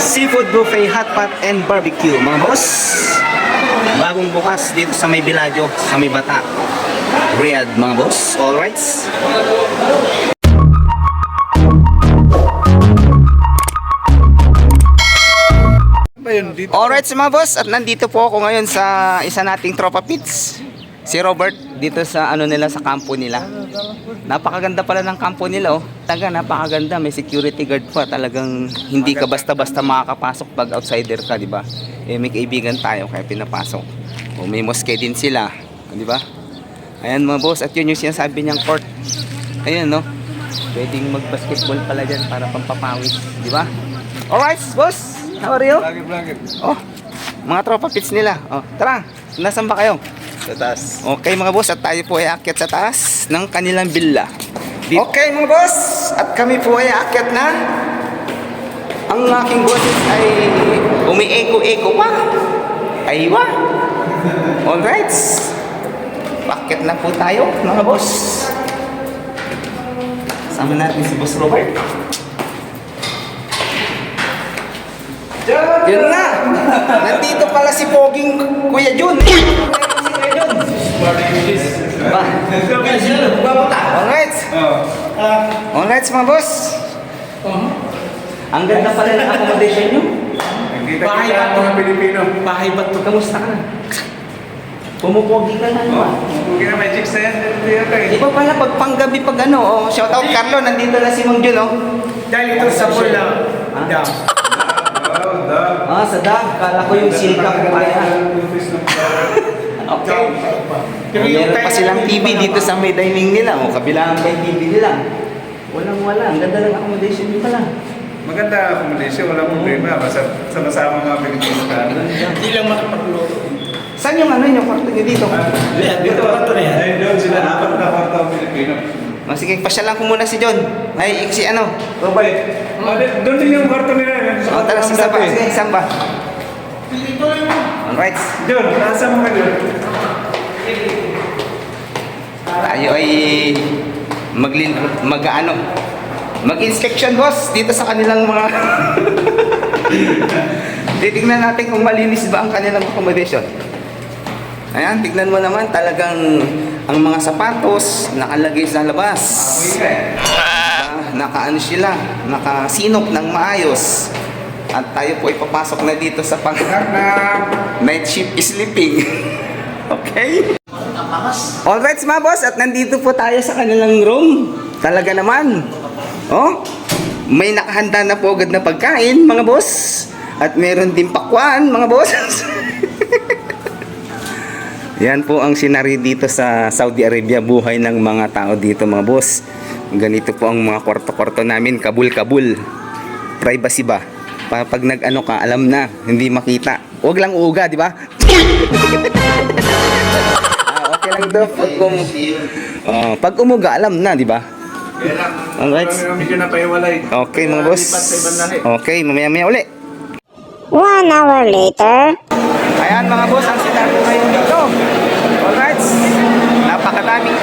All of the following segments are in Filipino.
Seafood Buffet, Hot Pot, and Barbecue. Mga boss, bagong bukas dito sa may Biladyo, sa may Bata. Riyadh, mga boss. Alright. Alright mga boss, at nandito po ako ngayon sa isa nating tropa pits. Si Robert dito sa ano nila sa kampo nila. Napakaganda pala ng kampo nila oh. Taga napakaganda, may security guard pa. Talagang hindi ka basta-basta makakapasok pag outsider ka, di ba? Eh may kaibigan tayo kaya pinapasok. O may mosque din sila, di ba? Ayan mga boss, at yun yung sinasabi niyang court. Ayan no. Pwedeng mag-basketball pala dyan para pampapawis, di ba? Alright, boss. How are you? Oh, mga tropa pits nila. Oh, tara, nasan ba kayo? Sa taas. Okay mga boss, at tayo po ay akyat sa taas ng kanilang villa. Okay mga boss, at kami po ay akyat na. Ang aking boses ay umi-echo-echo pa. Aywa. Alright. Pakyat na po tayo mga boss. Sama natin si Boss Robert. Yun na! Nandito pala si Ba? Alright. Alright mga boss. Ang ganda pala ng accommodation nyo. Bahay ba ang to? mga Pilipino. Bahay ba ito? Kamusta ka na? Pumupogi ka na naman. Na may chicks na yan. Hindi yan kayo. Iba pala pag panggabi pag ano, oh, shout out Carlo, nandito na si Mang Jun, oh. Dahil ito sa pula. Ah? Dam. Oh. Ah, sa dam, kala ko yung silka kaya. Okay. Meron pa silang TV dito sa may dining nila, oh, kabilang may TV nila. Walang wala, ang ganda ng accommodation nyo pala. Maganda accommodation, walang problema. Basta sama-sama mga Pilipino ka. Hindi lang makapagluto. Saan yung ano yung kwarto nyo dito? Dito ba ito na yan? Ayun doon sila, apat na kwarto ang Pilipino. Oh, sige, pasyalan ko muna si John. Ay, si ano? Robert. Oh, di- Doon din yung kwarto nila. Oh, tara, sa samba. Sige, samba. Alright. Doon, nasa mga doon. Tayo ay maglin mag ano mag-inspection boss dito sa kanilang mga Titignan natin kung malinis ba ang kanilang accommodation. Ayan, tignan mo naman talagang ang mga sapatos nakalagay sa labas. Ah, nakaano sila, nakasinop ng maayos. At tayo po ipapasok na dito sa pang night shift sleeping. okay? Alright mga boss, at nandito po tayo sa kanilang room. Talaga naman. Oh, may nakahanda na po agad na pagkain mga boss. At meron din pakwan mga boss. Yan po ang sinari dito sa Saudi Arabia, buhay ng mga tao dito mga boss. Ganito po ang mga kwarto-kwarto namin, kabul-kabul. Privacy ba? Pa- Pag nag-ano ka, alam na, hindi makita. Huwag lang uga, di ba? ah, okay lang daw pag, um, oh, pag umuga, alam na, di ba? Alright. medyo napahiwalay. Okay mga boss. Okay, mamaya-maya uli. One hour later. Ayan mga boss, ang sinabi ngayon dito. Alright. Napakadaming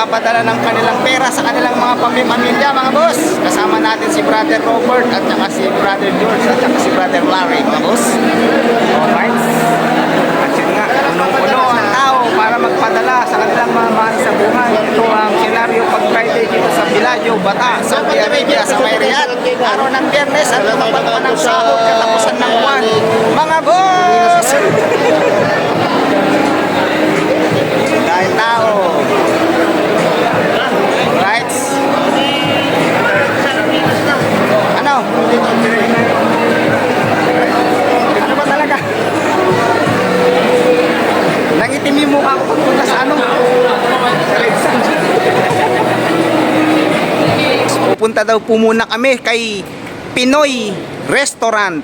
magpapadala ng kanilang pera sa kanilang mga pamilya, mga boss. Kasama natin si Brother Robert at saka si Brother George at saka si Brother Larry, mga boss. Alright. At yun nga, punong-puno ang tao para magpadala sa kanilang mga mahal sa buhay. Ito ang senaryo pag Friday dito sa Villaggio, Bata, Saudi Arabia, sa may Riyadh. Araw ng biyernes at lumabag pa ng sahod katapusan ng buwan. Mga boss! Dahil tao. Ano? Ano ba talaga? Nangitim yung mukha ko pagpunta sa ano? Pupunta daw po muna kami kay Pinoy Restaurant.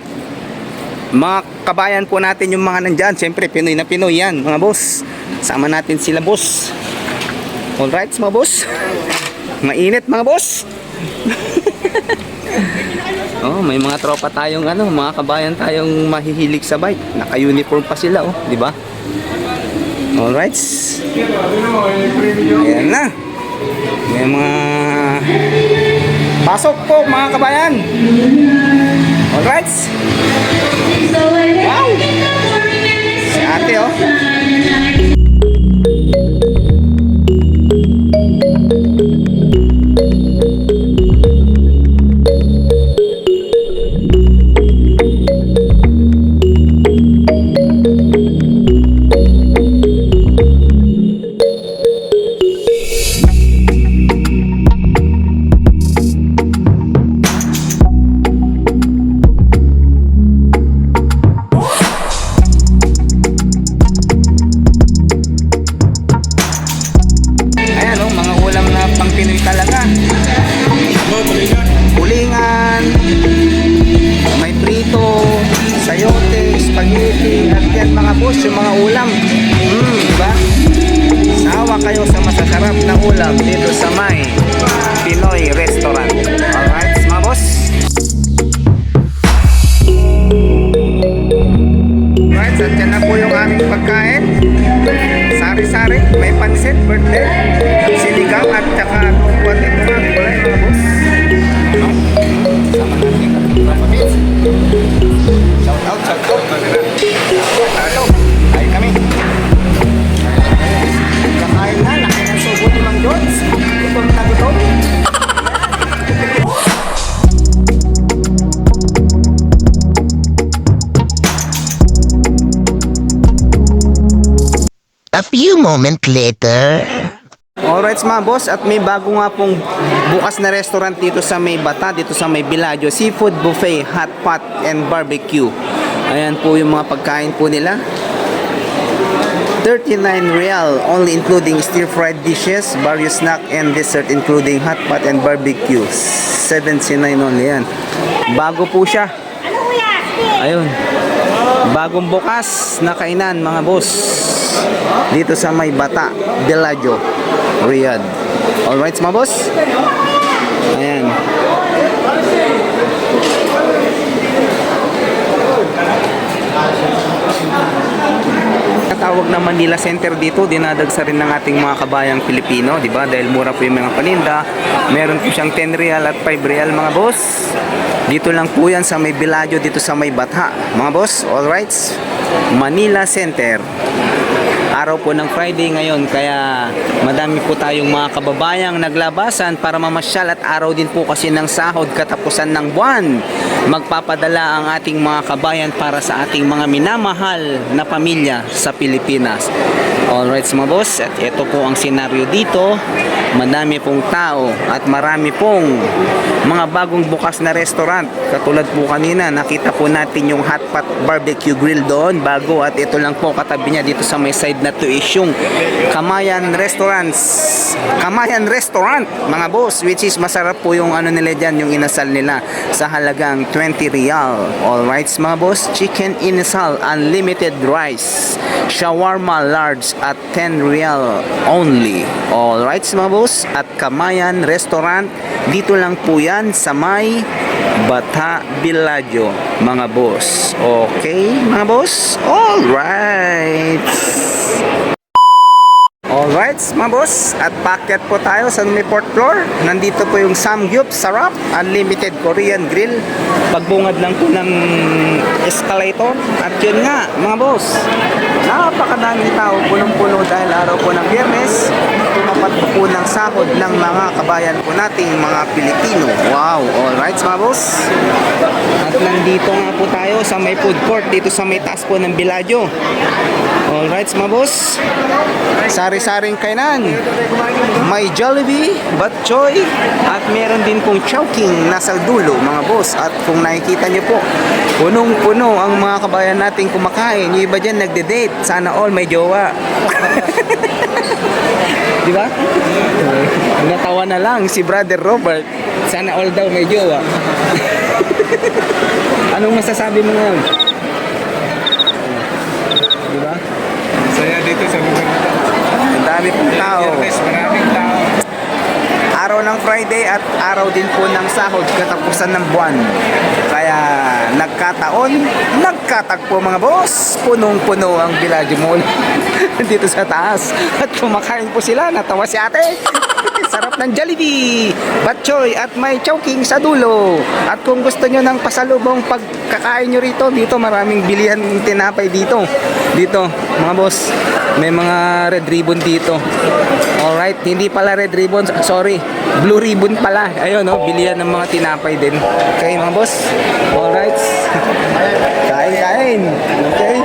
Mga kabayan po natin yung mga nandyan. Siyempre, Pinoy na Pinoy yan, mga boss. Sama natin sila, boss. Alright, mga boss. Mainit, mga boss. oh, may mga tropa tayong ano, mga kabayan tayong mahihilig sa bike. Naka-uniform pa sila oh, di ba? All right. Ayan na. May mga Pasok po mga kabayan. All right. Wow. Si ate oh. Ulam dito sa may Pinoy Restaurant. Alright, mga boss? Alright, at yan na po yung aming pagkain. Sari-sari, may pansit, birthday, sinigang at saka kumpuan few moments later. Alright mga boss, at may bago nga pong bukas na restaurant dito sa may Bata, dito sa may Villaggio, Seafood Buffet, Hot Pot and Barbecue. Ayan po yung mga pagkain po nila. 39 real, only including stir-fried dishes, various snack and dessert including hot pot and barbecue. 79 only yan. Bago po siya. Ayun. Bagong bukas na kainan mga boss. Dito sa may Bata, Villaggio, Riyadh. Alright mga boss? Ayan. Tawag na Manila Center dito, dinadagsa rin ng ating mga kabayang Pilipino, di ba? Dahil mura po yung mga paninda. Meron po siyang 10 real at 5 real mga boss. Dito lang po yan sa may Villaggio, dito sa may Batha. Mga boss, alright? Manila Center. Araw po ng Friday ngayon kaya madami po tayong mga kababayang naglabasan para mamasyal at araw din po kasi ng sahod katapusan ng buwan. Magpapadala ang ating mga kabayan para sa ating mga minamahal na pamilya sa Pilipinas. Alright mga boss, at ito po ang senaryo dito. Madami pong tao at marami pong mga bagong bukas na restaurant. Katulad po kanina, nakita po natin yung hot pot barbecue grill doon bago at ito lang po katabi niya dito sa may side na to is yung Kamayan Restaurants. Kamayan Restaurant, mga boss, which is masarap po yung ano nila dyan, yung inasal nila sa halagang 20 real. Alright mga boss, chicken inasal, unlimited rice, shawarma large at 10 real only. Alright mga boss, at Kamayan Restaurant, dito lang po yan sa may Bata Villaggio, mga boss. Okay, mga boss? Alright. Alright, mga boss, at packet po tayo sa may fourth floor. Nandito po yung Samgyup Sarap, Unlimited Korean Grill. Pagbungad lang po ng escalator. At yun nga, mga boss, napakadaming tao, punong-puno dahil araw po ng biyernes. Tumapat po ng sahod ng mga kabayan po nating mga Pilipino. Wow, alright mga boss. At nandito nga po tayo sa may food court, dito sa may taas po ng Villaggio. Alright mga boss. Sari-saring kainan. May Jollibee, Batchoy, at meron din pong Chowking nasa dulo mga boss. At kung nakikita niyo po, punong-puno ang mga kabayan nating kumakain. Yung iba dyan nagde-date. Sana all may jowa. Di ba? Natawa na lang si Brother Robert. Sana all daw may jowa. Anong masasabi mo ngayon? Di ba? Saya dito sa lugar. Ang dami pong tao. Maraming tao. Araw ng Friday at araw din po ng sahod katapusan ng buwan. Kaya nagkataon, nagkatagpo mga boss. Punong-puno ang Villaggio Mall dito sa taas. At kumakain po sila, natawa si ate. Sarap ng Jollibee, Batchoy at may Chowking sa dulo. At kung gusto nyo ng pasalubong pagkakain nyo rito, dito maraming bilihan tinapay dito. Dito, mga boss, may mga red ribbon dito. Alright, hindi pala red ribbon, sorry. Blue ribbon pala. Ayun, no, bilihan ng mga tinapay din. Okay, mga boss? Alright. Kain, kain. Okay.